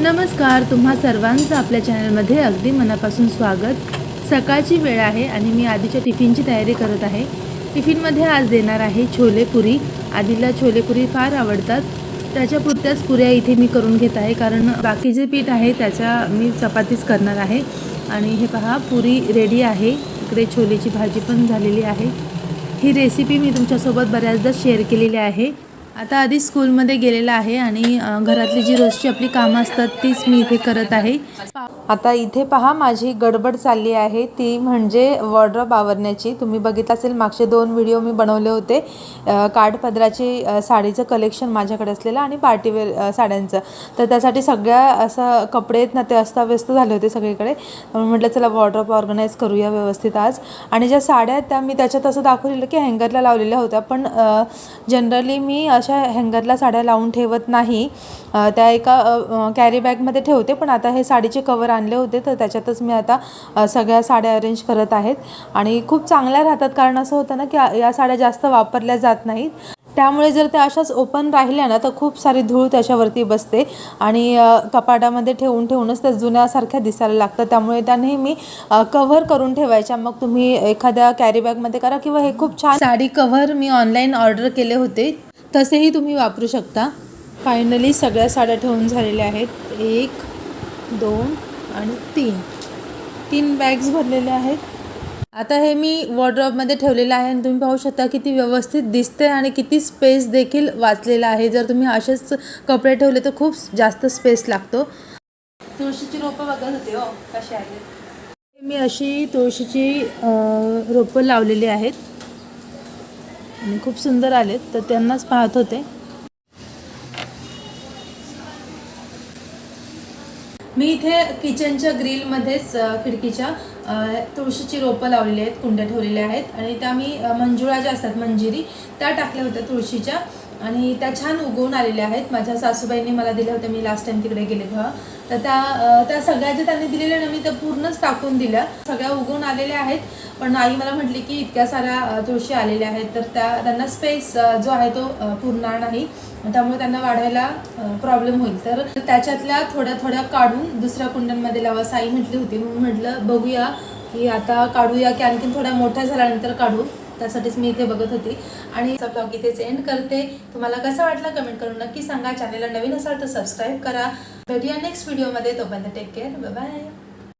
नमस्कार तुम्हा सर्वांचं आपल्या चॅनलमध्ये अगदी मनापासून स्वागत. सकाळची वेळ आहे आणि मी आधीच्या टिफिनची तयारी करत आहे. टिफिनमध्ये आज देणार आहे छोले पुरी. आधीला छोलेपुरी फार आवडतात. त्याच्या पुरत्याच पुऱ्या इथे मी करून घेत आहे कारण बाकी जे पीठ आहे त्याच्या मी चपातीच करणार आहे. आणि हे पहा पुरी रेडी आहे. इकडे छोलेची भाजी पण झालेली आहे. ही रेसिपी मी तुमच्यासोबत बऱ्याचदा शेअर केलेली आहे. आता आधी स्कूलमध्ये गेलेला आहे आणि घरातली जी रोजची आपली कामं असतात तीच मी इथे करत आहे. आता इथे पहा माझी गडबड चालली आहे. ती म्हणजे वॉर्ड्रॉप आवरण्याची. तुम्ही बघितलं असेल मागचे दोन व्हिडिओ मी बनवले होते. काठपदराची साडीचं कलेक्शन माझ्याकडे असलेलं आणि पार्टीवेअर साड्यांचं. तर त्यासाठी सगळ्या असं कपडे आहेत ना ते अस्ताव्यस्त झाले होते सगळीकडे. म्हणून म्हटलं चला वॉर्ड्रॉप ऑर्गनाईज करूया व्यवस्थित आज. आणि ज्या साड्या आहेत त्या मी त्याच्यात असं दाखवलेलं की हँगरला लावलेल्या होत्या. पण जनरली मी अशा हँगरला साड्या लावून ठेवत नाही. त्या एका कॅरी बॅगमध्ये ठेवते पण आता हे साडीचे कवर आणले होते तर त्याच्यातच मी आता सगळ्या साड्या अरेंज करत आहेत. आणि खूप चांगल्या राहतात कारण असं होतं ना की या साड्या जास्त वापरल्या जात नाहीत. त्यामुळे जर त्या अशाच ओपन राहिल्या ना तर खूप सारी धूळ त्याच्यावरती बसते. आणि कपाटामध्ये ठेवून ठेवूनच त्या जुन्यासारख्या दिसायला लागतं त्यामुळे त्या नेहमी कव्हर करून ठेवायच्या. मग तुम्ही एखाद्या कॅरी बॅगमध्ये करा किंवा हे खूप छान साडी कव्हर मी ऑनलाईन ऑर्डर केले होते. तसेही तुम्ही वापरू शकता. फायनली सगळ्या साड्या ठेवून झालेल्या आहेत. एक दोन आणि तीन. तीन बॅग्स भरलेल्या आहेत. आता हे मी वॉर्ड्रॉपमध्ये ठेवलेलं आहे आणि तुम्ही पाहू शकता किती व्यवस्थित दिसते आणि किती स्पेस देखील वाचलेला आहे. जर तुम्ही असेच कपडे ठेवले तर खूप जास्त स्पेस लागतो. तुळशीची रोपं बघत होते हो कशी आले मी अशी तुळशीची रोपं लावलेली आहेत. आणि खूप सुंदर आलेत तर त्यांनाच पाहत होते. मी इथे किचनच्या ग्रीलमध्येच खिडकीच्या तुळशीची रोपं लावलेली आहेत कुंड्या ठेवलेल्या आहेत. आणि त्या मी मंजुळा ज्या असतात मंजिरी त्या टाकल्या होत्या तुळशीच्या. आणि त्या छान उगवून आलेल्या आहेत. माझ्या सासूबाईंनी मला दिल्या होत्या मी लास्ट टाइम तिकडे गेले तेव्हा तर त्या त्या सगळ्या ज्या त्यांनी दिलेल्या ना मी त्या पूर्णच टाकून दिल्या. सगळ्या उगवून आलेल्या आहेत. पण आई मला म्हटली की इतक्या साऱ्या तुळशी आलेल्या आहेत. तर त्या त्यांना स्पेस जो आहे तो पुरणार नाही. त्यामुळे त्यांना वाढायला प्रॉब्लेम होईल. तर त्याच्यातल्या थोड्या थोड्या काढून दुसऱ्या कुंड्यांमध्ये लावा. आई म्हटली होती. म्हटलं बघूया की आता काढूया की आणखीन थोड्या मोठ्या झाल्यानंतर काढू. त्यासाठीच मी इथे बघत होती. आणि ब्लॉग इथेच एंड करते. तुम्हाला कसं वाटलं कमेंट करून नक्की सांगा. चॅनलला नवीन असाल तर सबस्क्राईब करा. भेटूया नेक्स्ट व्हिडिओमध्ये तोपर्यंत टेक केअर बाय